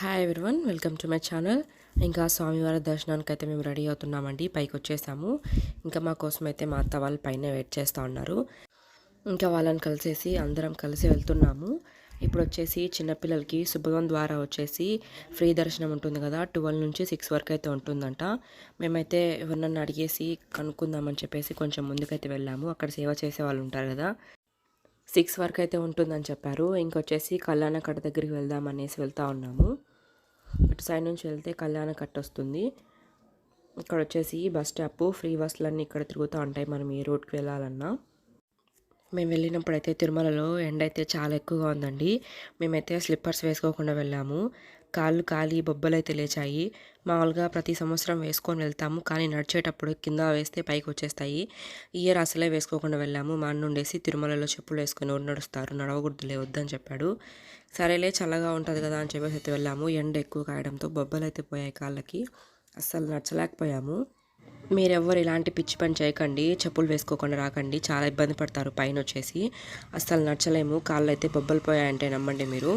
Hi everyone welcome to my channel ఇంకా స్వామివారి దర్శనానికి అయితే మేము రెడీ అవుతున్నామండి. పైకి వచ్చేసాము ఇంకా మా కోసం అయితే మా అత్త వాళ్ళు పైన వెయిట్ చేస్తూ ఉన్నారు. ఇంకా వాళ్ళని కలిసేసి అందరం కలిసి వెళ్తున్నాము. ఇప్పుడు వచ్చేసి చిన్నపిల్లలకి శుభగం ద్వారా వచ్చేసి ఫ్రీ దర్శనం ఉంటుంది కదా. ట్వెల్వ్ నుంచి సిక్స్ వరకు అయితే ఉంటుందంట. మేమైతే ఎవరినన్నా అడిగేసి కనుక్కుందామని చెప్పేసి కొంచెం ముందుకైతే వెళ్ళాము. అక్కడ సేవ చేసే వాళ్ళు ఉంటారు కదా. సిక్స్ వరకు అయితే ఉంటుందని చెప్పారు. ఇంకొచ్చేసి కళ్యాణ కట్ట దగ్గరికి వెళ్దాం అనేసి వెళ్తా ఉన్నాము. ఇటు సైడ్ నుంచి వెళ్తే కళ్యాణ కట్ట వస్తుంది. ఇక్కడ వచ్చేసి బస్ స్టాప్ ఫ్రీ బస్సులన్నీ ఇక్కడ తిరుగుతూ ఉంటాయి మనం ఏ రోడ్కి వెళ్ళాలన్నా. మేము వెళ్ళినప్పుడు అయితే తిరుమలలో ఎండ అయితే చాలా ఎక్కువగా ఉందండి. మేమైతే స్లిప్పర్స్ వేసుకోకుండా వెళ్ళాము. కాళ్ళు కాలి బొబ్బలు అయితే లేచాయి. మామూలుగా ప్రతి సంవత్సరం వేసుకొని వెళ్తాము కానీ నడిచేటప్పుడు కింద వేస్తే పైకి వచ్చేస్తాయి. ఇయర్ అసలే వేసుకోకుండా వెళ్ళాము. మా అన్న ఉండేసి తిరుమలలో చెప్పులు వేసుకొని ఎవరు నడుస్తారు నడవకూడదులే వద్దని చెప్పాడు. సరేలే చల్లగా ఉంటుంది కదా అని చెప్పేసి అయితే వెళ్ళాము. ఎండ ఎక్కువ కాయడంతో బొబ్బలు అయితే పోయాయి కాళ్ళకి. అస్సలు నచ్చలేకపోయాము. మీరెవ్వరు ఇలాంటి పిచ్చి పని చేయకండి చెప్పులు వేసుకోకుండా రాకండి చాలా ఇబ్బంది పడతారు పైన వచ్చేసి అస్సలు నచ్చలేము కాళ్ళు అయితే బొబ్బలు పోయాయంటే నమ్మండి మీరు.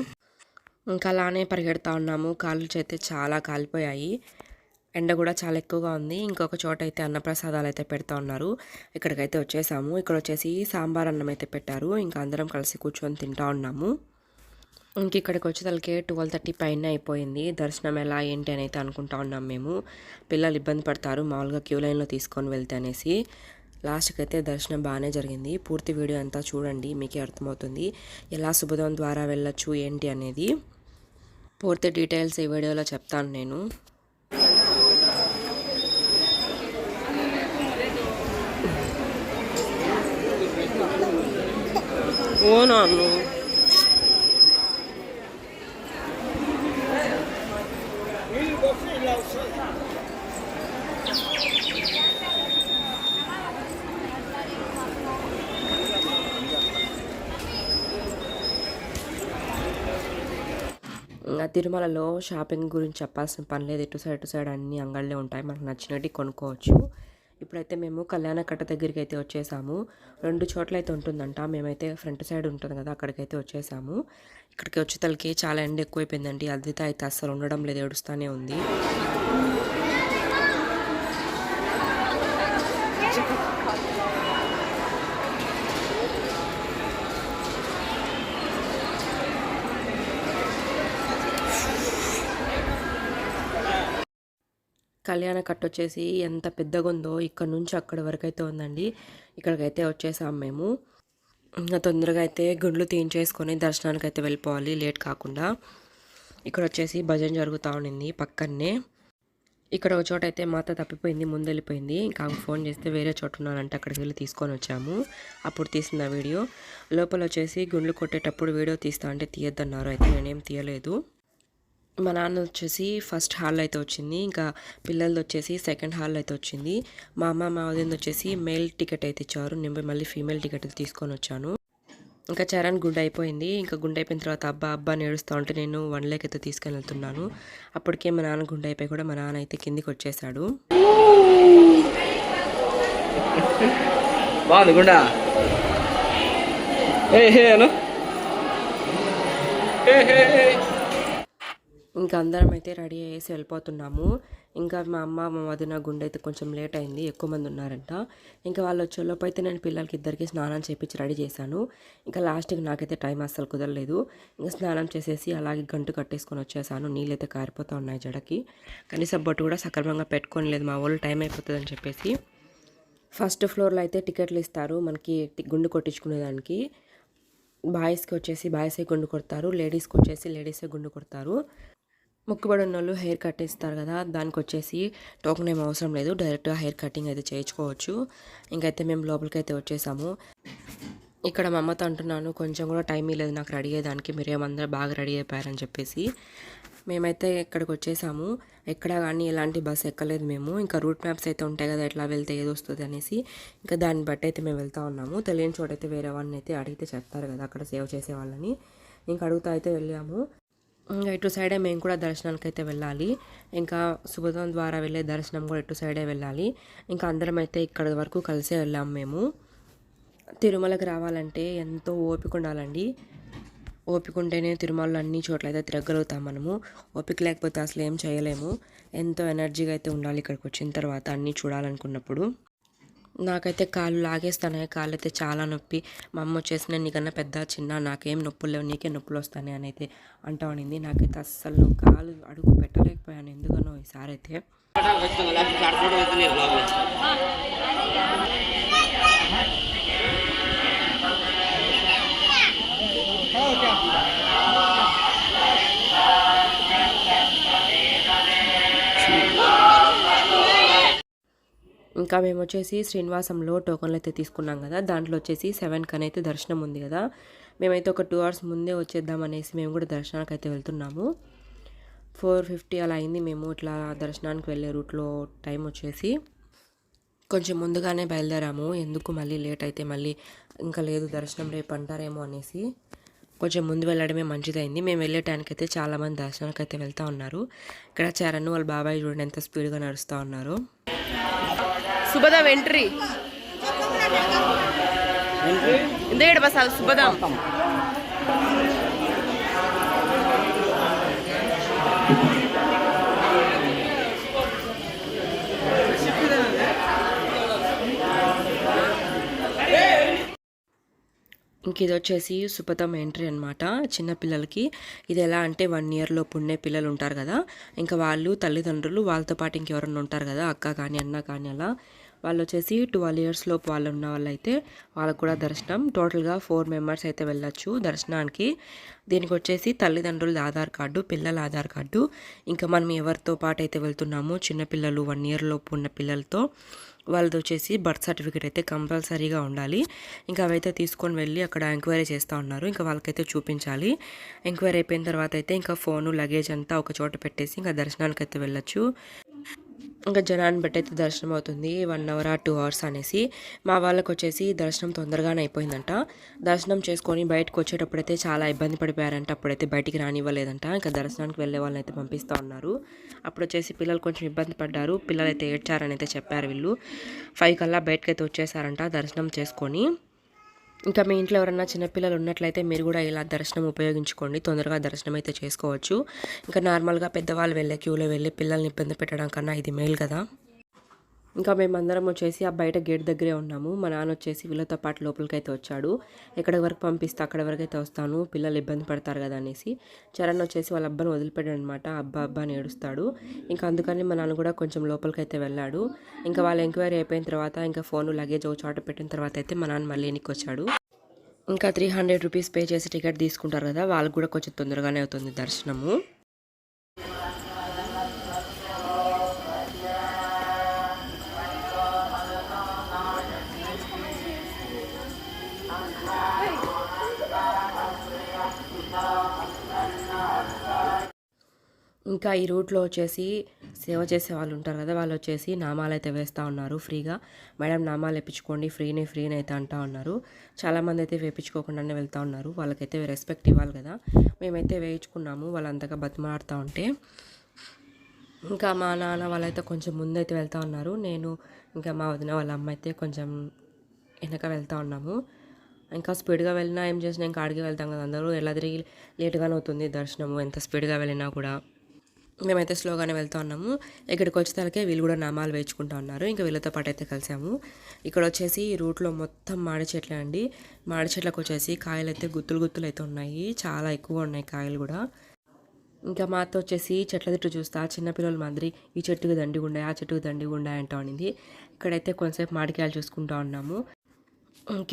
ఇంకా అలానే పరిగెడతా ఉన్నాము కాళ్ళు చేతే చాలా కాలిపోయాయి. ఎండ కూడా చాలా ఎక్కువగా ఉంది ఇంకొక చోట అయితే అన్నప్రసాదాలు అయితే పెడతా ఉన్నారు. ఇక్కడికైతే వచ్చేసాము ఇక్కడ వచ్చేసి సాంబార్ అన్నం అయితే పెట్టారు ఇంకా అందరం కలిసి కూర్చొని తింటా ఉన్నాము. ఇంక ఇక్కడికి వచ్చేసరికి ట్వెల్వ్ థర్టీ పైన అయిపోయింది. దర్శనం ఎలా ఏంటి అని అయితే అనుకుంటా ఉన్నాం మేము. పిల్లలు ఇబ్బంది పడతారు మామూలుగా క్యూ లైన్లో తీసుకొని వెళ్తే అనేసి. లాస్ట్కి అయితే దర్శనం బాగానే జరిగింది. పూర్తి వీడియో అంతా చూడండి మీకే అర్థమవుతుంది. ఎలా శుభదం ద్వారా వెళ్ళొచ్చు ఏంటి అనేది. పూర్తి డీటెయిల్స్ ఈ వీడియోలో చెప్తాను నేను. ఓ తిరుమలలో షాపింగ్ గురించి చెప్పాల్సిన పని లేదు. ఇటు సైడ్ ఇటు సైడ్ అన్ని అంగళ్ళే ఉంటాయి. మనకు నచ్చినట్టు కొనుక్కోవచ్చు. ఇప్పుడైతే మేము కళ్యాణ కట్ట దగ్గరికి అయితే వచ్చేసాము. రెండు చోట్ల అయితే ఉంటుందంట. మేమైతే ఫ్రంట్ సైడ్ ఉంటుంది కదా అక్కడికైతే వచ్చేసాము. ఇక్కడికి వచ్చేతలకి చాలా ఎండ ఎక్కువైపోయిందండి. అద్విత అయితే అస్సలు ఉండడం లేదు ఏడుస్తూనే ఉంది. కళ్యాణ కట్ వచ్చేసి ఎంత పెద్దగా ఉందో ఇక్కడ నుంచి అక్కడి వరకు అయితే ఉందండి. ఇక్కడికైతే వచ్చేసాం మేము. ఇంకా తొందరగా అయితే గుండ్లు తీయించేసుకొని దర్శనానికి అయితే వెళ్ళిపోవాలి లేట్ కాకుండా. ఇక్కడ వచ్చేసి భజన జరుగుతూ ఉండింది పక్కనే ఇక్కడ ఒక చోట అయితే మాత తప్పిపోయింది ముందు వెళ్ళిపోయింది ఇంకా ఫోన్ చేస్తే వేరే చోట ఉన్నానంటే అక్కడికి వెళ్ళి తీసుకొని వచ్చాము. అప్పుడు తీసిన వీడియో. లోపల వచ్చేసి గుండ్లు కొట్టేటప్పుడు వీడియో తీస్తా అంటే తీయద్దన్నారు అయితే నేనేం తీయలేదు. మా నాన్న వచ్చేసి ఫస్ట్ హాల్ అయితే వచ్చింది. ఇంకా పిల్లలది వచ్చేసి సెకండ్ హాల్ అయితే వచ్చింది. మా అమ్మ మా వదిన వచ్చేసి మేల్ టికెట్ అయితే ఇచ్చారు. నేను మళ్ళీ ఫీమేల్ టికెట్ తీసుకొని వచ్చాను. ఇంకా చరణ్ గుండె అయిపోయింది. ఇంకా గుండె అయిపోయిన తర్వాత అబ్బా అబ్బా నేడుస్తూ ఉంటే నేను వన్ లేక్ అయితే తీసుకొని వెళ్తున్నాను. అప్పటికే మా నాన్న గుండె అయిపోయి కూడా మా నాన్న అయితే కిందికి వచ్చేసాడు. బాగుంది గుండా. ఏ హే అను. హే ఇంకా అందరం అయితే రెడీ అయ్యేసి వెళ్ళిపోతున్నాము. ఇంకా మా అమ్మ మా వదిన గుండె అయితే కొంచెం లేట్ అయింది ఎక్కువ మంది ఉన్నారంట. ఇంకా వాళ్ళు వచ్చేలోపు అయితే నేను పిల్లలకి ఇద్దరికి స్నానం చేపించి రెడీ చేశాను. ఇంకా లాస్ట్కి నాకైతే టైం అస్సలు కుదరలేదు. ఇంకా స్నానం చేసేసి అలాగే గంటు కట్టేసుకొని వచ్చేసాను. నీళ్ళు అయితే కారిపోతూ ఉన్నాయి జడకి. కనీసం బొట్టు కూడా సక్రమంగా పెట్టుకొని లేదు మా వాళ్ళు టైం అయిపోతుందని చెప్పేసి. ఫస్ట్ ఫ్లోర్లో అయితే టికెట్లు ఇస్తారు మనకి గుండు కొట్టించుకునేదానికి బాయ్స్కి వచ్చేసి బాయ్సే గుండు కొడతారు లేడీస్కి వచ్చేసి లేడీసే గుండు కొడతారు. ముక్కుబడి ఉన్న వాళ్ళు హెయిర్ కట్ ఇస్తారు కదా దానికి వచ్చేసి టోకెన్ ఏం అవసరం లేదు డైరెక్ట్గా హెయిర్ కటింగ్ అయితే చేయించుకోవచ్చు. ఇంకైతే మేము లోపలికి అయితే వచ్చేసాము. ఇక్కడ మా అమ్మతో అంటున్నాను కొంచెం కూడా టైం లేదు నాకు రెడీ అయ్యేదానికి మీరేమందరూ బాగా రెడీ అయిపోయారని చెప్పేసి. మేమైతే ఇక్కడికి వచ్చేసాము. ఎక్కడ కానీ ఎలాంటి బస్సు ఎక్కలేదు మేము. ఇంకా రూట్ మ్యాప్స్ అయితే ఉంటాయి కదా ఎట్లా వెళ్తే ఏది వస్తుంది అనేసి. ఇంకా దాన్ని బట్టి అయితే మేము వెళ్తా ఉన్నాము. తెలియని చోట అయితే వేరే వాళ్ళని అయితే అడిగితే చెప్తారు కదా అక్కడ సేవ్ చేసే వాళ్ళని. ఇంకా అడుగుతా అయితే వెళ్ళాము. ఇంకా ఇటు సైడే మేము కూడా దర్శనానికి అయితే వెళ్ళాలి. ఇంకా శుభదం ద్వారా వెళ్ళే దర్శనం కూడా ఇటు సైడే వెళ్ళాలి. ఇంకా అందరం అయితే ఇక్కడ వరకు కలిసే వెళ్ళాము మేము. తిరుమలకి రావాలంటే ఎంతో ఓపిక ఉండాలండి. ఓపిక ఉంటేనే తిరుమలలో అన్ని చోట్ల అయితే తిరగలుగుతాం మనము. ఓపిక లేకపోతే అసలు ఏం చేయలేము. ఎంతో ఎనర్జీగా అయితే ఉండాలి ఇక్కడికి వచ్చిన తర్వాత అన్నీ చూడాలనుకున్నప్పుడు. నాకైతే కాళ్ళు లాగేస్తానే కాళ్ళు అయితే చాలా నొప్పి. మా అమ్మ వచ్చేసి నేను నీకన్నా పెద్ద చిన్న నాకేం నొప్పులు లేవు నీకే నొప్పులు వస్తాయి అని అయితే అంటా ఉండింది. నాకైతే అస్సలు కాలు అడుగు పెట్టలేకపోయాను. ఎందుకనో ఈసారి అయితే. ఇంకా మేము వచ్చేసి శ్రీనివాసంలో టోకన్లు అయితే తీసుకున్నాం కదా దాంట్లో వచ్చేసి సెవెన్ కని అయితే దర్శనం ఉంది కదా. మేమైతే ఒక టూ అవర్స్ ముందే వచ్చేద్దాం అనేసి మేము కూడా దర్శనానికి అయితే వెళ్తున్నాము. ఫోర్ ఫిఫ్టీ అలా అయింది మేము ఇట్లా దర్శనానికి వెళ్ళే రూట్లో టైం వచ్చేసి. కొంచెం ముందుగానే బయలుదేరాము ఎందుకు మళ్ళీ లేట్ అయితే మళ్ళీ ఇంకా లేదు దర్శనం రేపు అంటారేమో అనేసి. కొంచెం ముందు వెళ్ళడమే మంచిదైంది. మేము వెళ్ళే టైంకి అయితే చాలామంది దర్శనానికి అయితే వెళ్తూ ఉన్నారు. ఇక్కడ చరణ్ వాళ్ళ బాబాయ్ చూడండి ఎంత స్పీడ్గా నడుస్తూ ఉన్నారు. సుభద ఎంట్రీ ఎందుకంటే బస్ సుభద ఇంక ఇది వచ్చేసి సుపథం ఎంట్రీ అనమాట చిన్నపిల్లలకి ఇది ఎలా అంటే వన్ ఇయర్లో పుణ్య పిల్లలు ఉంటారు కదా ఇంకా వాళ్ళు తల్లిదండ్రులు వాళ్ళతో పాటు ఇంకెవరన్నా ఉంటారు కదా అక్క కానీ అన్న కానీ అలా. వాళ్ళు వచ్చేసి ట్వెల్వ్ ఇయర్స్ లోపు వాళ్ళు ఉన్న వాళ్ళైతే వాళ్ళకు కూడా దర్శనం. టోటల్గా ఫోర్ మెంబర్స్ అయితే వెళ్ళొచ్చు దర్శనానికి. దీనికి వచ్చేసి తల్లిదండ్రుల ఆధార్ కార్డు పిల్లల ఆధార్ కార్డు. ఇంకా మనం ఎవరితో పాటు అయితే వెళ్తున్నామో చిన్నపిల్లలు వన్ ఇయర్ లోపు ఉన్న పిల్లలతో వాళ్ళది వచ్చేసి బర్త్ సర్టిఫికేట్ అయితే కంపల్సరీగా ఉండాలి. ఇంకా అవైతే తీసుకొని వెళ్ళి అక్కడ ఎంక్వైరీ చేస్తూ ఉన్నారు. ఇంకా వాళ్ళకైతే చూపించాలి. ఎంక్వైరీ అయిపోయిన తర్వాత అయితే ఇంకా ఫోను లగేజ్ అంతా ఒక చోట పెట్టేసి ఇంకా దర్శనానికి అయితే వెళ్ళొచ్చు. ఇంకా జనాన్ని బట్టి అయితే దర్శనం అవుతుంది. వన్ అవర్ ఆ టూ అవర్స్ అనేసి మా వాళ్ళకి వచ్చేసి దర్శనం తొందరగానే అయిపోయిందంట. దర్శనం చేసుకొని బయటకు వచ్చేటప్పుడైతే చాలా ఇబ్బంది పడిపోయారంట. అప్పుడైతే బయటికి రానివ్వలేదంట. ఇంకా దర్శనానికి వెళ్ళే వాళ్ళని అయితే పంపిస్తూ ఉన్నారు. అప్పుడు వచ్చేసి పిల్లలు కొంచెం ఇబ్బంది పడ్డారు. పిల్లలు అయితే ఏడ్చారని అయితే చెప్పారు వీళ్ళు. ఫైవ్ కల్లా బయటకైతే వచ్చేసారంట దర్శనం చేసుకొని. ఇంకా మీ ఇంట్లో ఎవరైనా చిన్నపిల్లలు ఉన్నట్లయితే మీరు కూడా ఇలా దర్శనం ఉపయోగించుకోండి. తొందరగా దర్శనం అయితే చేసుకోవచ్చు. ఇంకా నార్మల్గా పెద్దవాళ్ళు వెళ్ళే క్యూలో వెళ్ళి పిల్లల్ని ఇబ్బంది పెట్టడం కన్నా ఇది మేలు కదా. ఇంకా మేమందరం వచ్చేసి ఆ బయట గేట్ దగ్గరే ఉన్నాము. మా నాన్న వచ్చేసి వీళ్ళతో పాటు లోపలికి అయితే వచ్చాడు. ఎక్కడి వరకు పంపిస్తే అక్కడ వరకు అయితే వస్తాను. పిల్లలు ఇబ్బంది పడతారు కదా అనేసి. చరణ్ వచ్చేసి వాళ్ళ అబ్బాని వదిలిపెట్టాడు అనమాట అబ్బా అబ్బా అని ఏడుస్తాడు. ఇంకా అందుకని మా నాన్న కూడా కొంచెం లోపలికైతే వెళ్ళాడు. ఇంకా వాళ్ళ ఎంక్వైరీ అయిపోయిన తర్వాత ఇంకా ఫోన్ లగేజ్ ఒక చోట పెట్టిన తర్వాత అయితే మా నాన్న మళ్ళీ ఎనికి వచ్చాడు. ఇంకా త్రీ హండ్రెడ్ రూపీస్ పే చేసి టికెట్ తీసుకుంటారు కదా. వాళ్ళకి కూడా కొంచెం తొందరగానే అవుతుంది దర్శనము. ఇంకా ఈ రూట్లో వచ్చేసి సేవ చేసే వాళ్ళు ఉంటారు కదా వాళ్ళు వచ్చేసి నామాలు అయితే వేస్తూ ఉన్నారు ఫ్రీగా. మేడం నామాలు వేయించుకోండి ఫ్రీనే ఫ్రీనే అయితే అంటూ ఉన్నారు. చాలామంది అయితే వేయించుకోకుండానే వెళ్తూ ఉన్నారు. వాళ్ళకైతే రెస్పెక్ట్ ఇవ్వాలి కదా. మేమైతే వేయించుకున్నాము వాళ్ళంతగా బతిమాడుతూ ఉంటే. ఇంకా మా నాన్న వాళ్ళైతే కొంచెం ముందైతే వెళ్తూ ఉన్నారు. నేను ఇంకా మా వదిన వాళ్ళ అమ్మ అయితే కొంచెం వెనక వెళ్తూ ఉన్నాము. ఇంకా స్పీడ్గా వెళ్ళినా ఏం చేసినా ఇంకా అడిగి వెళ్తాం కదా అందరూ. ఎలా తిరిగి లేట్గానే అవుతుంది దర్శనము ఎంత స్పీడ్గా వెళ్ళినా కూడా. మేమైతే స్లోగానే వెళ్తూ ఉన్నాము. ఇక్కడికి వచ్చేసరికి వీళ్ళు కూడా నామాలు వేయించుకుంటూ ఉన్నారు. ఇంకా వీళ్ళతో పాటు అయితే కలిసాము. ఇక్కడ వచ్చేసి ఈ రూట్లో మొత్తం మాడి చెట్లే అండి. మాడి చెట్లకు వచ్చేసి కాయలు అయితే గుత్తులు గుత్తులు అయితే ఉన్నాయి. చాలా ఎక్కువ ఉన్నాయి కాయలు కూడా. ఇంకా మాతో వచ్చేసి చెట్ల తిట్టు చూస్తా. చిన్నపిల్లల మాదిరి ఈ చెట్టుకు దండిగా ఉన్నాయి ఆ చెట్టుకు దండిగా ఉన్నాయి అంటా ఉండింది ఇక్కడైతే కొంతసేపు మాడికాయలు చూసుకుంటా ఉన్నాము.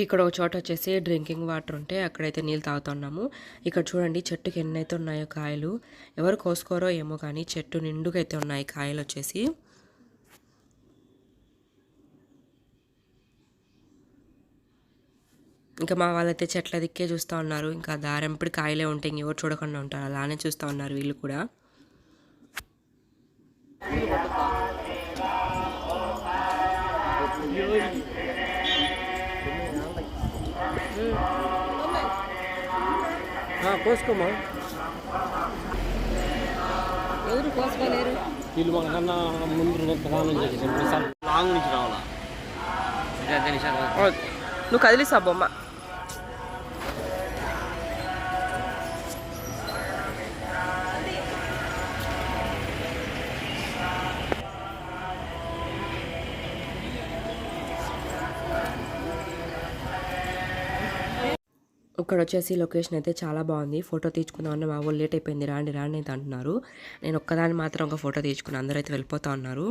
ఇక్కడ ఒక చోట వచ్చేసి డ్రింకింగ్ వాటర్ ఉంటే అక్కడైతే నీళ్ళు తాగుతున్నాము. ఇక్కడ చూడండి చెట్టుకి ఎన్నైతే ఉన్నాయో కాయలు ఎవరు కోసుకోరో ఏమో కానీ చెట్టు నిండుగా అయితే ఉన్నాయి కాయలు వచ్చేసి. ఇంకా మా వాళ్ళైతే చెట్ల దిక్కే చూస్తూ ఉన్నారు. ఇంకా దారెంపుడు కాయలే ఉంటాయి ఇంకెవరు చూడకుండా ఉంటారు. అలానే చూస్తూ ఉన్నారు వీళ్ళు కూడా. కోసుకోమా ఎవరు కోసుకోలేరు? వీళ్ళు మనకన్నా ముందు ప్రధానం చేసేసాం సార్ లాంగ్ నుంచి రావాలా? నువ్వు కదిలిసా బొమ్మ? ఇక్కడ వచ్చేసి లొకేషన్ అయితే చాలా బాగుంది. ఫోటో తీసుకుందామని మా వాళ్ళు లేట్ అయిపోయింది. రాండి రాండి అయితే అంటున్నారు. నేను ఒక్కదాన్ని మాత్రం ఒక ఫోటో తీసుకుని అందరూ అయితే వెళ్ళిపోతా ఉన్నారు.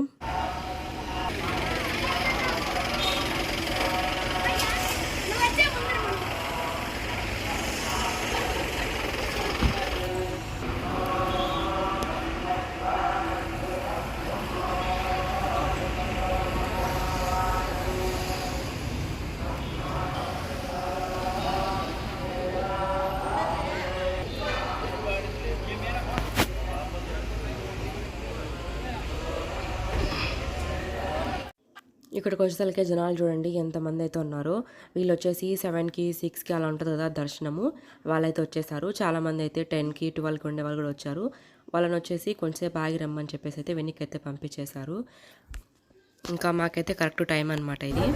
ఇక్కడికి వచ్చేసరికి జనాలు చూడండి ఎంతమంది అయితే ఉన్నారో. వీళ్ళు వచ్చేసి సెవెన్కి సిక్స్కి అలా ఉంటుంది కదా దర్శనము. వాళ్ళైతే వచ్చేసారు. చాలామంది అయితే టెన్కి ట్వెల్వ్కి ఉండే వాళ్ళు కూడా వచ్చారు. వాళ్ళని వచ్చేసి కొంచెంసేపు ఆగి రమ్మని చెప్పేసి అయితే వెనక్కి అయితే పంపించేశారు. ఇంకా మాకైతే కరెక్ట్ టైం అనమాట ఇది.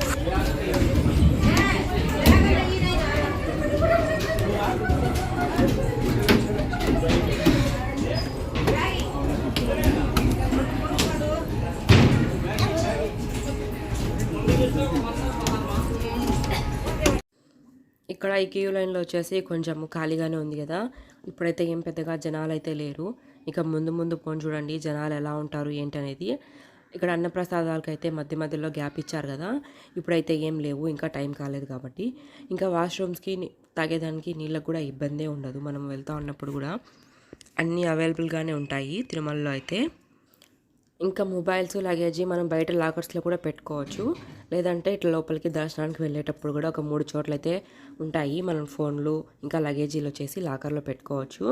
ఇక్కడ ఈ క్యూ లైన్లో వచ్చేసి కొంచెం ఖాళీగానే ఉంది కదా. ఇప్పుడైతే ఏం పెద్దగా జనాలు అయితే లేరు. ఇక ముందు ముందు పోని చూడండి జనాలు ఎలా ఉంటారు ఏంటి అనేది ఇక్కడ అన్నప్రసాదాలకు అయితే మధ్య మధ్యలో గ్యాప్ ఇచ్చారు కదా. ఇప్పుడైతే ఏం లేవు ఇంకా టైం కాలేదు కాబట్టి. ఇంకా వాష్రూమ్స్కి తాగేదానికి నీళ్ళకు కూడా ఇబ్బందే ఉండదు. మనం వెళ్తూ ఉన్నప్పుడు కూడా అన్నీ అవైలబుల్గానే ఉంటాయి తిరుమలలో అయితే. ఇంకా మొబైల్స్ లగేజీ మనం బయట లాకర్స్లో కూడా పెట్టుకోవచ్చు. లేదంటే ఇట్లా లోపలికి దర్శనానికి వెళ్ళేటప్పుడు కూడా ఒక మూడు చోట్ల అయితే ఉంటాయి. మనం ఫోన్లు ఇంకా లగేజీలు వచ్చేసి లాకర్లో పెట్టుకోవచ్చు.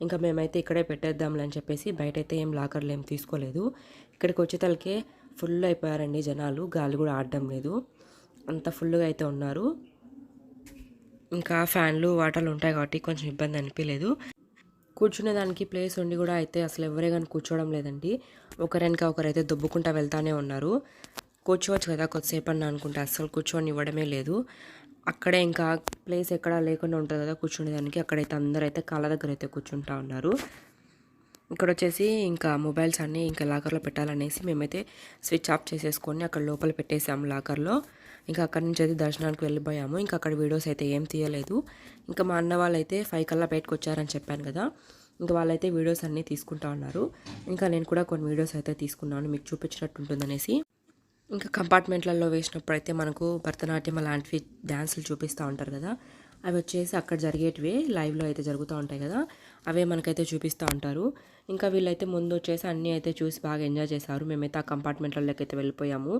ఇంకా మేమైతే ఇక్కడే పెట్టేద్దాంలే అని చెప్పేసి బయట అయితే ఏం లాకర్లు ఏం తీసుకోలేదు. ఇక్కడికి వచ్చేతలకే ఫుల్ అయిపోయారండి జనాలు. గాలి కూడా ఆడడం లేదు. అంత ఫుల్గా అయితే ఉన్నారు. ఇంకా ఫ్యాన్లు వాటర్లు ఉంటాయి కాబట్టి కొంచెం ఇబ్బంది అనిపించలేదు కూర్చునే దానికి ప్లేస్ ఉండి కూడా అయితే అసలు ఎవరే కానీ కూర్చోవడం లేదండి. ఒకరెనక ఒకరైతే దుబ్బుకుంటా వెళ్తానే ఉన్నారు. కూర్చోవచ్చు కదా కొద్దిసేపు అని అనుకుంటే. అస్సలు కూర్చొని ఇవ్వడమే లేదు. అక్కడే ఇంకా ప్లేస్ ఎక్కడా లేకుండా ఉంటుంది కదా కూర్చునేదానికి అక్కడైతే అందరూ అయితే కాళ్ళ దగ్గర అయితే కూర్చుంటా ఉన్నారు. ఇక్కడ వచ్చేసి ఇంకా మొబైల్స్ అన్నీ ఇంకా లాకర్లో పెట్టాలనేసి మేమైతే స్విచ్ ఆఫ్ చేసేసుకొని అక్కడ లోపల పెట్టేసాము లాకర్లో. ఇంకా అక్కడి నుంచి అయితే దర్శనానికి వెళ్ళిపోయాము. ఇంకా అక్కడ వీడియోస్ అయితే ఏం తీయలేదు. ఇంకా మా అన్న వాళ్ళైతే ఫైవ్ కల్లా బయటకు వచ్చారని చెప్పాను కదా. ఇంకా వాళ్ళైతే వీడియోస్ అన్నీ తీసుకుంటా ఉన్నారు. ఇంకా నేను కూడా కొన్ని వీడియోస్ అయితే తీసుకున్నాను. మీకు చూపించినట్టు ఉంటుందనేసి. ఇంకా కంపార్ట్మెంట్లలో వేసినప్పుడు అయితే మనకు భరతనాట్యం అలాంటివి డ్యాన్సులు చూపిస్తూ ఉంటారు కదా. అవి వచ్చేసి అక్కడ జరిగేటివి లైవ్లో అయితే జరుగుతూ ఉంటాయి కదా. అవే మనకైతే చూపిస్తూ ఉంటారు. ఇంకా వీళ్ళైతే ముందు వచ్చేసి అన్నీ అయితే చూసి బాగా ఎంజాయ్ చేశారు. మేమైతే ఆ కంపార్ట్మెంట్లలోకి అయితే వెళ్ళిపోయాము.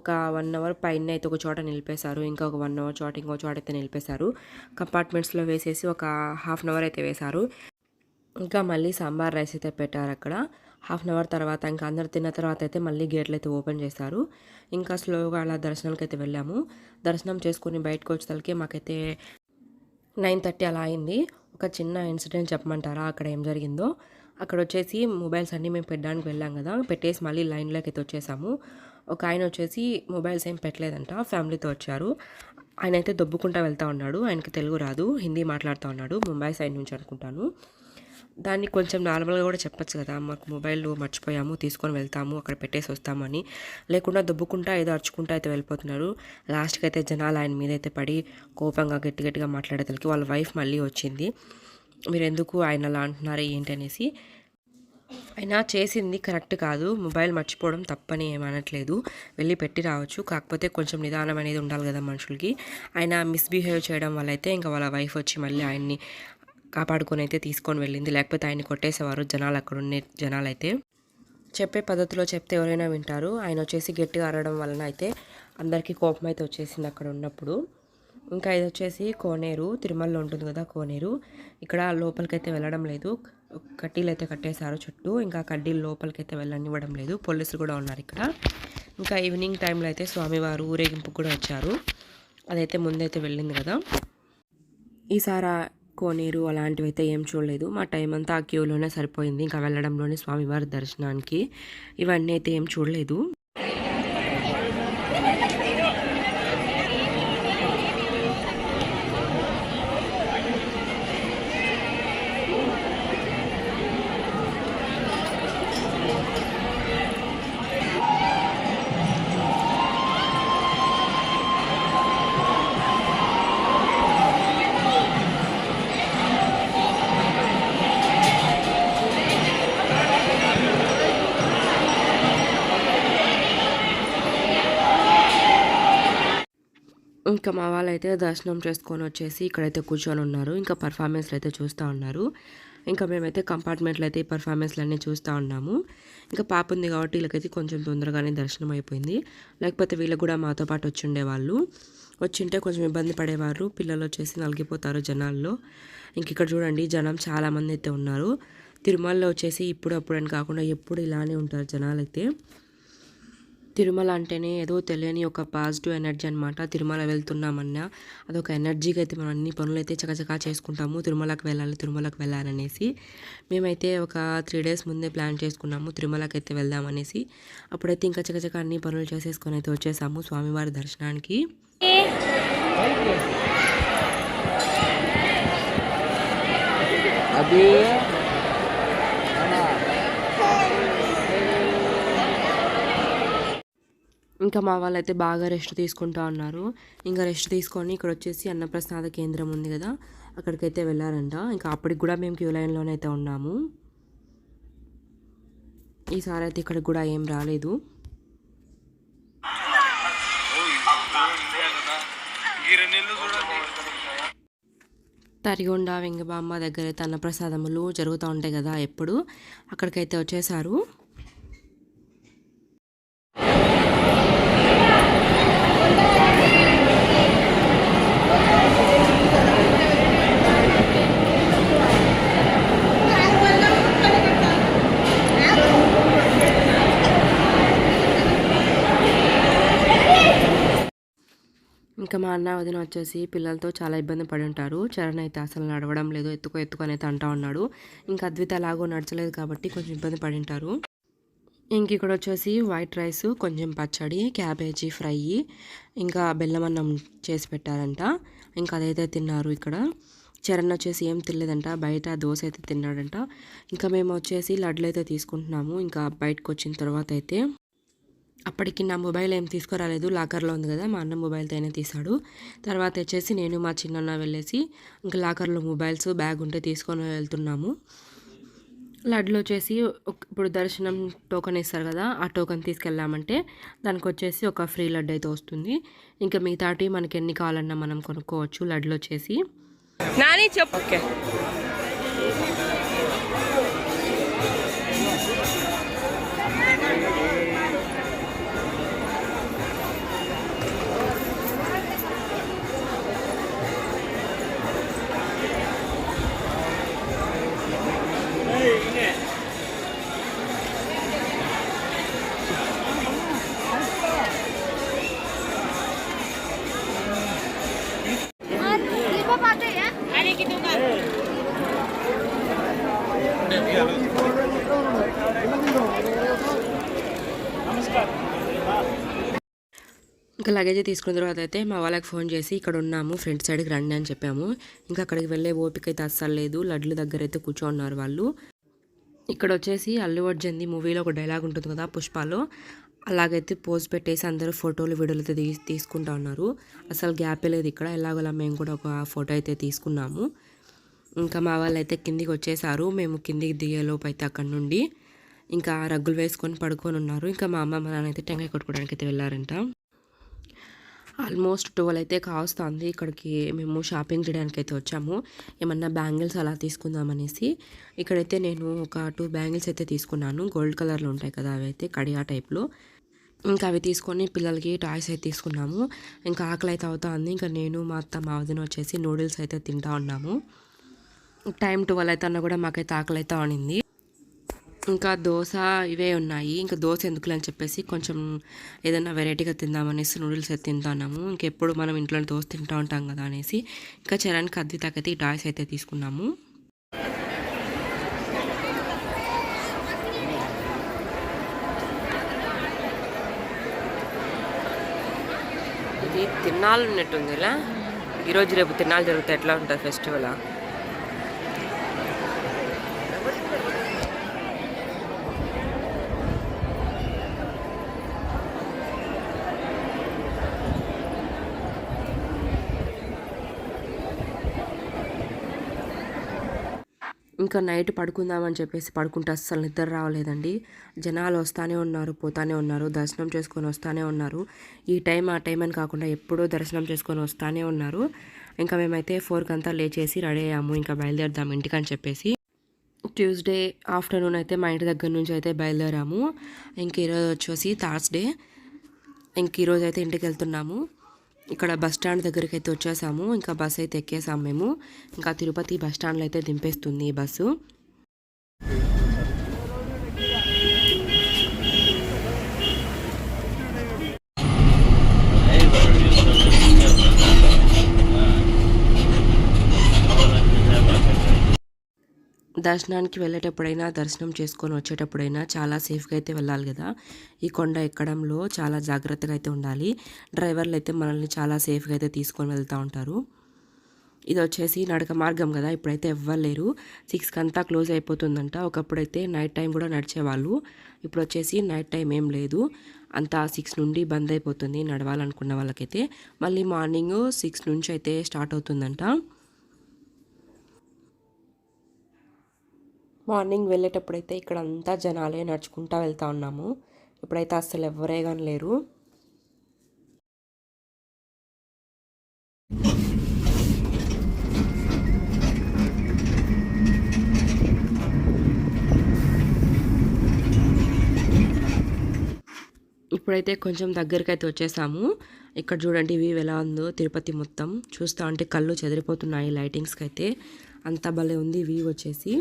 ఒక వన్ అవర్ పైన అయితే ఒక చోట నిలిపేశారు. ఇంకా ఒక వన్ అవర్ చోట ఇంకో చోట అయితే నిలిపేశారు. కంపార్ట్మెంట్స్లో వేసేసి ఒక హాఫ్ అన్ అవర్ అయితే వేశారు. ఇంకా మళ్ళీ సాంబార్ రైస్ అయితే పెట్టారు అక్కడ. హాఫ్ అన్ అవర్ తర్వాత ఇంకా అందరు తిన్న తర్వాత అయితే మళ్ళీ గేట్లు అయితే ఓపెన్ చేశారు. ఇంకా స్లోగా అలా దర్శనానికి అయితే వెళ్ళాము. దర్శనం చేసుకుని బయటకు వచ్చేసరికి మాకైతే నైన్ థర్టీ అలా అయింది. ఒక చిన్న ఇన్సిడెంట్ చెప్పమంటారా? అక్కడ ఏం జరిగిందో? అక్కడ వచ్చేసి మొబైల్స్ అన్నీ మేము పెట్టడానికి వెళ్ళాం కదా పెట్టేసి మళ్ళీ లైన్లోకి అయితే వచ్చేసాము. ఒక ఆయన వచ్చేసి మొబైల్స్ ఏం పెట్టలేదంట ఫ్యామిలీతో వచ్చారు. ఆయన అయితే దొబ్బుకుంటా వెళ్తా ఉన్నాడు ఆయనకి తెలుగు రాదు హిందీ మాట్లాడుతూ ఉన్నాడు ముంబై సైడ్ నుంచి అనుకుంటాను. దాన్ని కొంచెం నార్మల్గా కూడా చెప్పచ్చు కదా మాకు మొబైల్ మర్చిపోయాము తీసుకొని వెళ్తాము అక్కడ పెట్టేసి వస్తామని. లేకుండా దుబ్బుకుంటా ఏదో అరుచుకుంటా అయితే వెళ్ళిపోతున్నారు. లాస్ట్కి అయితే జనాలు ఆయన మీద అయితే పడి కోపంగా గట్టి గట్టిగా మాట్లాడేతలకి వాళ్ళ వైఫ్ మళ్ళీ వచ్చింది. మీరు ఎందుకు ఆయన అలా అంటున్నారు ఏంటి అనేసి ఆయన చేసింది కరెక్ట్ కాదు. మొబైల్ మర్చిపోవడం తప్పని ఏమనట్లేదు వెళ్ళి పెట్టి రావచ్చు. కాకపోతే కొంచెం నిదానం అనేది ఉండాలి కదా మనుషులకి. ఆయన మిస్బిహేవ్ చేయడం వల్ల అయితే ఇంకా వాళ్ళ వైఫ్ వచ్చి మళ్ళీ ఆయన్ని కాపాడుకొని అయితే తీసుకొని వెళ్ళింది. లేకపోతే ఆయన కొట్టేసేవారు జనాలు అక్కడ ఉండే జనాలు అయితే చెప్పే పద్ధతిలో చెప్తే ఎవరైనా వింటారు. ఆయన వచ్చేసి గట్టిగా అరవడం వలన అయితే అందరికీ కోపం అయితే వచ్చేసింది అక్కడ ఉన్నప్పుడు. ఇంకా ఇది వచ్చేసి కోనేరు తిరుమలలో ఉంటుంది కదా కోనేరు. ఇక్కడ లోపలికైతే వెళ్ళడం లేదు. కడ్డీలు అయితే కట్టేశారు చుట్టూ. ఇంకా కడ్డీలు లోపలికైతే వెళ్ళనివ్వడం లేదు. పోలీసులు కూడా ఉన్నారు ఇక్కడ. ఇంకా ఈవినింగ్ టైంలో అయితే స్వామివారు ఊరేగింపు కూడా వచ్చారు. అదైతే ముందైతే వెళ్ళింది కదా. ఈసారి కోనేరు అలాంటివి అయితే ఏం చూడలేదు. మా టైం అంతా ఆ క్యూలోనే సరిపోయింది. ఇంకా వెళ్ళడంలోనే స్వామివారి దర్శనానికి. ఇవన్నీ అయితే ఏం చూడలేదు. ఇంకా మా వాళ్ళైతే దర్శనం చేసుకొని వచ్చేసి ఇక్కడైతే కూర్చొని ఉన్నారు. ఇంకా పర్ఫార్మెన్స్లు అయితే చూస్తూ ఉన్నారు. ఇంకా మేమైతే కంపార్ట్మెంట్లో అయితే ఈ పర్ఫార్మెన్స్లన్నీ చూస్తూ ఉన్నాము. ఇంకా పాప ఉంది కాబట్టి వీళ్ళకైతే కొంచెం తొందరగానే దర్శనం అయిపోయింది. లేకపోతే వీళ్ళకి కూడా మాతో పాటు వచ్చిండేవాళ్ళు వచ్చింటే కొంచెం ఇబ్బంది పడేవారు. పిల్లలు వచ్చేసి నలిగిపోతారు జనాల్లో. ఇంక ఇక్కడ చూడండి జనం చాలామంది అయితే ఉన్నారు. తిరుమలలో వచ్చేసి ఇప్పుడు కాకుండా ఎప్పుడు ఇలానే ఉంటారు జనాలు అయితే తిరుమల అంటేనే ఏదో తెలియని ఒక పాజిటివ్ ఎనర్జీ అనమాట తిరుమల వెళ్తున్నామన్నా అదొక ఎనర్జీగా అయితే మనం అన్ని పనులు అయితే చకచకా చేసుకుంటాము. తిరుమలకి వెళ్ళాలి తిరుమలకి వెళ్ళాలనేసి మేమైతే ఒక త్రీ డేస్ ముందే ప్లాన్ చేసుకున్నాము తిరుమలకి అయితే వెళ్దామనేసి అప్పుడైతే ఇంకా చకచకా అన్ని పనులు చేసేసుకొని అయితే వచ్చేసాము స్వామివారి దర్శనానికి. అది ఇంకా మా వాళ్ళైతే బాగా రెస్ట్ తీసుకుంటా ఉన్నారు. ఇంకా రెస్ట్ తీసుకొని ఇక్కడ వచ్చేసి అన్నప్రసాద కేంద్రం ఉంది కదా అక్కడికైతే వెళ్ళారంట. ఇంకా అప్పటికి కూడా మేము క్యూ లైన్లోనే అయితే ఉన్నాము. ఈసారి అయితే ఇక్కడికి కూడా ఏం రాలేదు. తరిగొండ వెంగబామ్మ దగ్గర అయితే అన్నప్రసాదములు జరుగుతూ ఉంటాయి కదా ఎప్పుడు అక్కడికైతే వచ్చేసారు. ఇంకా మా అన్న వదిన వచ్చేసి పిల్లలతో చాలా ఇబ్బంది పడి ఉంటారు. చరణ్ అయితే అసలు నడవడం లేదు ఎత్తుకో ఎత్తుకొని అయితే అంటా ఉన్నాడు. ఇంకా అద్విత అలాగో నడచలేదు కాబట్టి కొంచెం ఇబ్బంది పడి ఉంటారు. ఇంక ఇక్కడ వచ్చేసి వైట్ రైస్ కొంచెం పచ్చడి క్యాబేజీ ఫ్రై ఇంకా బెల్లం అన్నం చేసి పెట్టారంట. ఇంకా అదైతే తిన్నారు ఇక్కడ. చరణ్ వచ్చేసి ఏం తినలేదంట బయట దోశ అయితే తిన్నాడంట. ఇంకా మేము వచ్చేసి లడ్లు అయితే తీసుకుంటున్నాము ఇంకా బయటకు వచ్చిన తర్వాత అయితే. అప్పటికి నా మొబైల్ ఏం తీసుకురాలేదు. లాకర్లో ఉంది కదా మా అన్న మొబైల్తో అయినా తీసాడు తర్వాత వచ్చేసి నేను మా చిన్నన్న వెళ్ళేసి ఇంకా లాకర్లో మొబైల్స్ బ్యాగ్ ఉంటే తీసుకొని వెళ్తున్నాము. లడ్లు వచ్చేసి ఇప్పుడు దర్శనం టోకెన్ ఇస్తారు కదా ఆ టోకెన్ తీసుకెళ్ళామంటే దానికి వచ్చేసి ఒక ఫ్రీ లడ్డు అయితే వస్తుంది. ఇంకా మిగతాటి మనకి ఎన్ని కావాలన్నా మనం కొనుక్కోవచ్చు లడ్లు వచ్చేసి. నాని చెప్పు. ఇంకా లగేజ్ తీసుకున్న తర్వాత అయితే మా వాళ్ళకి ఫోన్ చేసి ఇక్కడ ఉన్నాము ఫ్రంట్ సైడ్కి రండి అని చెప్పాము. ఇంకా అక్కడికి వెళ్ళే ఓపిక అయితే అస్సలు లేదు. లడ్లు దగ్గర అయితే కూర్చోన్నారు వాళ్ళు. ఇక్కడ వచ్చేసి అల్లు అర్జున్ది మూవీలో ఒక డైలాగ్ ఉంటుంది కదా పుష్పాలో. అలాగైతే పోజ్ పెట్టేసి అందరూ ఫోటోలు వీడియోలు అయితే తీసి తీసుకుంటా ఉన్నారు. అసలు గ్యాప్ లేదు ఇక్కడ. ఎలాగోలా మేము కూడా ఒక ఫోటో అయితే తీసుకున్నాము. ఇంకా మా వాళ్ళు అయితే కిందికి వచ్చేసారు. మేము కిందికి దిగేలోపు అయితే అక్కడ నుండి ఇంకా రగ్గులు వేసుకొని పడుకొని ఉన్నారు. ఇంకా మా అమ్మ మా నాన్న అయితే టెంకాయ కొట్టుకోవడానికి అయితే వెళ్ళారంట. ఆల్మోస్ట్ ట్వెల్వ్ అయితే కావస్తుంది ఇక్కడికి మేము షాపింగ్ చేయడానికి అయితే వచ్చాము. ఏమన్నా బ్యాంగిల్స్ అలా తీసుకుందామనేసి ఇక్కడైతే నేను ఒక టూ బ్యాంగిల్స్ అయితే తీసుకున్నాను. గోల్డ్ కలర్లో ఉంటాయి కదా అవి అయితే కడియా టైప్లో. ఇంకా అవి తీసుకొని పిల్లలకి టాయ్స్ అయితే తీసుకున్నాము. ఇంకా ఆకలి అయితే అవుతుంది. ఇంకా నేను మా అత్త మా వదిన వచ్చేసి నూడిల్స్ అయితే తింటా ఉన్నాము. టైం ట్వెల్వ్ అయితే అన్న కూడా మాకైతే ఆకలి అయితే అనింది ఇంకా దోశ ఇవే ఉన్నాయి. ఇంకా దోశ ఎందుకులే అని చెప్పేసి కొంచెం ఏదైనా వెరైటీగా తిందామనేసి నూడిల్స్ అయితే తింటున్నాము. ఇంకెప్పుడు మనం ఇంట్లో దోశ తింటూ ఉంటాం కదా అనేసి ఇంకా చరణ్కి అద్వితకైతే ఈ టాయ్స్ అయితే తీసుకున్నాము. ఇది తిన్నాళ్ళు ఉన్నట్టుంది ఇలా ఈరోజు రేపు తిన్నాళ్ళు జరిగితే ఎట్లా ఉంటుంది ఫెస్టివల్ ఇంకా నైట్ పడుకుందామని చెప్పేసి పడుకుంటే అస్సలు నిద్ర రావలేదండి. జనాలు వస్తానే ఉన్నారు పోతానే ఉన్నారు దర్శనం చేసుకొని వస్తానే ఉన్నారు. ఈ టైం ఆ టైం అని కాకుండా ఎప్పుడూ దర్శనం చేసుకొని వస్తానే ఉన్నారు. ఇంకా మేమైతే ఫోర్కి అంతా లేచేసి రెడీ అయ్యాము ఇంకా బయలుదేరదాం ఇంటికని చెప్పేసి. ట్యూస్డే ఆఫ్టర్నూన్ అయితే మా ఇంటి దగ్గర నుంచి అయితే బయలుదేరాము. ఇంక ఈరోజు వచ్చేసి థర్స్డే. ఇంక ఈరోజు అయితే ఇంటికి వెళ్తున్నాము. ఇక్కడ బస్ స్టాండ్ దగ్గరికి అయితే వచ్చేసాము. ఇంకా బస్ అయితే ఎక్కేసాము మేము. ఇంకా తిరుపతి బస్ స్టాండ్లో అయితే దింపేస్తుంది ఈ బస్సు. దర్శనానికి వెళ్ళేటప్పుడైనా దర్శనం చేసుకొని వచ్చేటప్పుడైనా చాలా సేఫ్గా అయితే వెళ్ళాలి కదా. ఈ కొండ ఎక్కడంలో చాలా జాగ్రత్తగా అయితే ఉండాలి. డ్రైవర్లు అయితే మనల్ని చాలా సేఫ్గా అయితే తీసుకొని వెళ్తూ ఉంటారు. ఇది వచ్చేసి నడక మార్గం కదా ఇప్పుడైతే ఎవ్వలేరు సిక్స్కి అంతా క్లోజ్ అయిపోతుందంట. ఒకప్పుడైతే నైట్ టైం కూడా నడిచేవాళ్ళు. ఇప్పుడు వచ్చేసి నైట్ టైం ఏం లేదు. అంతా సిక్స్ నుండి బంద్ అయిపోతుంది నడవాలనుకున్న వాళ్ళకైతే. మళ్ళీ మార్నింగ్ సిక్స్ నుంచి అయితే స్టార్ట్ అవుతుందంట. మార్నింగ్ వెళ్ళేటప్పుడైతే ఇక్కడ అంతా జనాలే నడుచుకుంటా వెళ్తా ఉన్నాము. ఇప్పుడైతే అస్సలు ఎవరే కానీ లేరు. ఇప్పుడైతే కొంచెం దగ్గరికి అయితే వచ్చేసాము. ఇక్కడ చూడండి వ్యూ ఎలా ఉందో తిరుపతి మొత్తం. చూస్తా ఉంటే కళ్ళు చెదిరిపోతున్నాయి లైటింగ్స్కి అయితే అంత భలే ఉంది వ్యూ వచ్చేసి.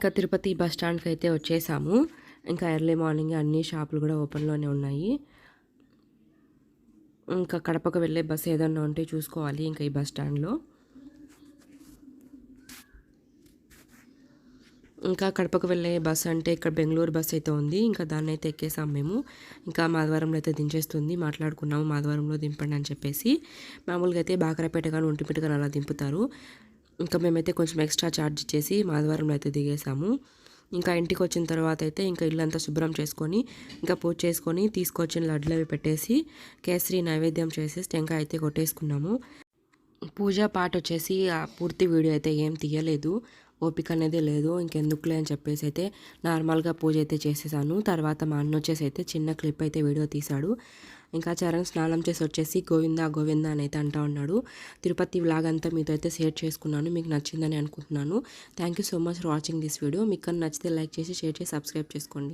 ఇంకా తిరుపతి బస్ స్టాండ్కి అయితే వచ్చేసాము. ఇంకా ఎర్లీ మార్నింగ్ అన్ని షాపులు కూడా ఓపెన్లోనే ఉన్నాయి. ఇంకా కడపకు వెళ్ళే బస్ ఏదన్నా ఉంటే చూసుకోవాలి ఇంకా ఈ బస్ స్టాండ్లో. ఇంకా కడపకు వెళ్ళే బస్ అంటే ఇక్కడ బెంగళూరు బస్ అయితే ఉంది. ఇంకా దాన్ని అయితే ఎక్కేసాం మేము. ఇంకా మాధవరంలో అయితే దించేస్తుంది. మాట్లాడుకున్నాము మాధవరంలో దింపండి అని చెప్పేసి. మామూలుగా అయితే బాకరపేట కానీ ఒంటిపేట కానీ అలా దింపుతారు. ఇంకా మేమైతే కొంచెం ఎక్స్ట్రా ఛార్జ్ ఇచ్చేసి మాధవరంలో అయితే దిగేసాము. ఇంకా ఇంటికి వచ్చిన తర్వాత అయితే ఇంకా ఇల్లంతా శుభ్రం చేసుకొని ఇంకా పూజ చేసుకొని తీసుకొచ్చిన లడ్లు అవి పెట్టేసి కేసరి నైవేద్యం చేసేసి టెంకాయ అయితే కొట్టేసుకున్నాము. పూజ పాట వచ్చేసి ఆ పూర్తి వీడియో అయితే ఏం తీయలేదు. ఓపిక అనేది లేదు ఇంకెందుకులే అని చెప్పేసి అయితే నార్మల్గా పూజ అయితే చేసేసాను. తర్వాత మా అన్న వచ్చేసి అయితే చిన్న క్లిప్ అయితే వీడియో తీశాడు. ఇంకా చరణ్ స్నానం చేసి వచ్చేసి గోవిందా గోవిందా అని అయితే అంటా ఉన్నాడు. తిరుపతి వ్లాగ్ అంతా మీతో అయితే షేర్ చేసుకున్నాను. మీకు నచ్చిందని అనుకుంటున్నాను. Thank you so much for watching this video మీకు నచ్చితే లైక్ చేసి షేర్ చేసి సబ్స్క్రైబ్ చేసుకోండి.